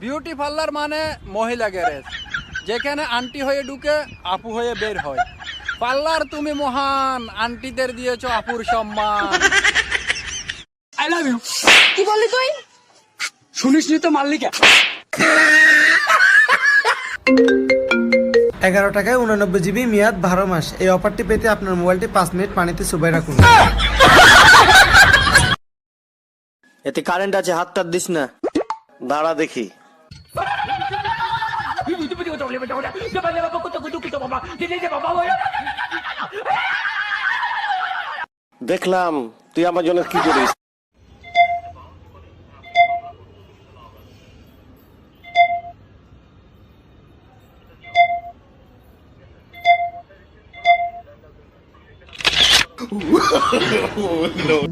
Beauty parlour মানে মহিলা garage যেখানে আন্টি হয়ে ঢুকে আপু হয়ে বের হয়। পার্লার তুমি মহান আন্টিদের দিয়েছ আপুর সম্মান। আই লাভ ইউ কি বললি তুই? শুনিস নি তো মাল্লিকা? এগারো টাকায় উনানব্বই জিবি মেয়াদ বারো মাস। এই অফারটি পেতে আপনার মোবাইলটি পাঁচ মিনিট পানিতে চুবাই রাখুন। এতে কারেন্ট আছে হাতটা দিস না। দাঁড়া দেখি। দেখলাম তুই আমার জন্য কি করিস?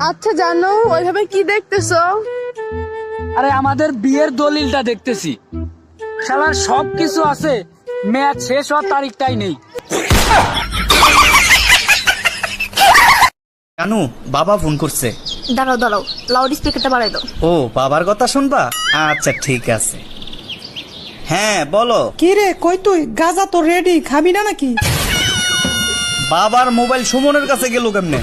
আচ্ছা জানো ওইভাবে কি দেখতেছো? আরে আমাদের বিয়ের দলিলটা দেখতেছি। শালার সব কিছু আছে। ম্যাচ শেষ হওয়ার তারিখটাই নেই। জানু বাবা ফোন করছে। দাঁড়াও দাঁড়াও লাউড স্পিকারটা বাড়াই দাও। ও বাবার কথা শুনবা? আচ্ছা ঠিক আছে। হ্যাঁ বলো। কি রে কই তুই? গাজা তো রেডি খাবি না নাকি? বাবার মোবাইল সুমনের কাছে গেল কেমনে?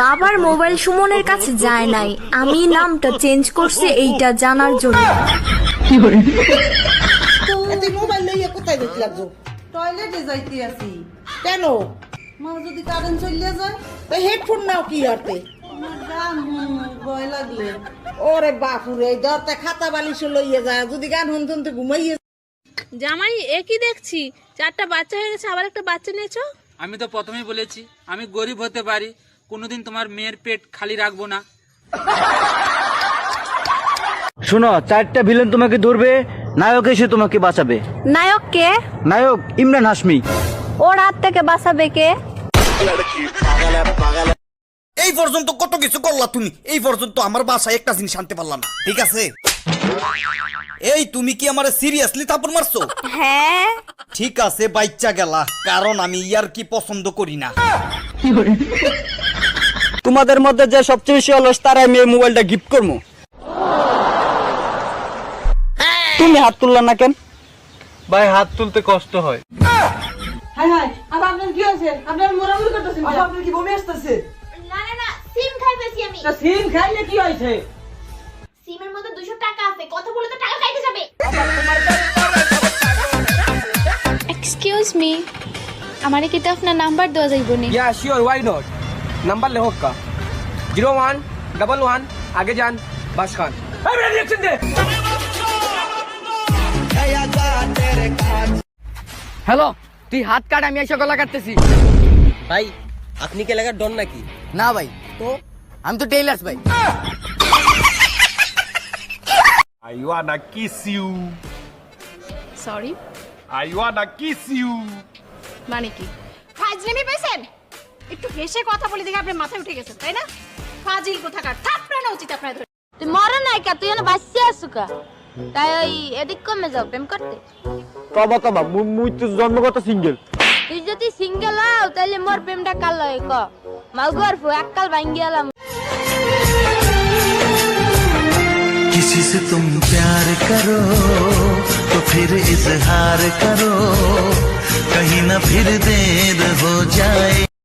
বাবার মোবাইল সুমনের কাছে যায় নাই। আমি নামটা চেঞ্জ করছে এইটা জানার জন্য তুই মোবাইল লইয়া কোথায় যেতে লাগছো টয়লেটে যাইতে আছি। কেন? মা যদি কারেন্ট চলে যায়? তো হেডফোন নাও কি আরতে ওরে বাপুরে দরতে খাতা বালিশ লইয়া যায়। যদি গান ঘুমাইয়ে জামাই একই দেখছি? চারটা বাচ্চা হয়ে গেছে আবার একটা বাচ্চা নিয়েছো? আমি তো প্রথমেই বলেছি আমি গরিব হতে পারি কোনোদিন তোমার মেয়ের পেট খালি রাখব না। শোনো চারটা ভিলেন তোমাকে ধরবে নায়ক এসে তোমাকে বাঁচাবে। নায়ক কে? নায়ক ইমরান হাসমি ওর হাত থেকে বাঁচাবে কে? এই পর্যন্ত কত কিছু করলা তুমি? এই পর্যন্ত আমার বাসায় একটা জিনিস আনতে পারলা না। ঠিক আছে? এই তুমি কি আমার সিরিয়াসলি থাপড় মারছো? হ্যাঁ। ঠিক আছে বাচ্চা গেলা। কারণ আমি ইয়ার কি পছন্দ করি না। তোমাদের মধ্যে যে সবচেয়ে বেশি অলস তারাই আমি মোবাইলটা গিফট করব। তুমি হাত তুললা না কেন? ভাই হাত তুলতে কষ্ট হয়। হাই হাই আর আপনার কি আছে আপনার মোরামুরি করতেছেন আপনার কি বমি আসতেছে? না না না সিম খাই পেছি আমি। সিম খাইলে কি হয়েছে? সিমের মধ্যে 200 টাকা আছে কথা বলে তো টাকা খাইতে যাবে। এক্সকিউজ মি আমারে কি তো আপনার নাম্বার দেওয়া যাইব নি? Yeah sure why not number লেখক কা জিরো ওয়ান ডাবল ওয়ান আগে যান বাস খান। রিয়াকশন দে! হ্যালো তুই হাত কাট আমি এসে গলা কাটতেছি। ভাই আপনি কি এলাকার ডন নাকি? না ভাই। তো? আমি তো টেইলার্স ভাই। I wanna kiss you. Sorry I wanna kiss you. মানে কি? ফাজলামি পেয়েছেন? একটু হেসে কথা বলে দেখে আপনার মাথায় উঠে গেছেন তাই না? ফাজিল কোথাকার? থাপড়ানো উচিত আপনার ধরে তুই মরে নাই কা তুই এনে বাঁচতে আসুকা তাই ওই এদিক কমে যাও প্রেম করতে তবা তবা মুই তো জন্মগত সিঙ্গেল তুই যদি সিঙ্গেল হও তাহলে মোর প্রেমটা কাল লয় ক মাউগর ফু এককাল ভাঙ্গি এলাম किसी से तुम प्यार करो तो फिर इजहार करो कहीं ना फिर देर हो जाए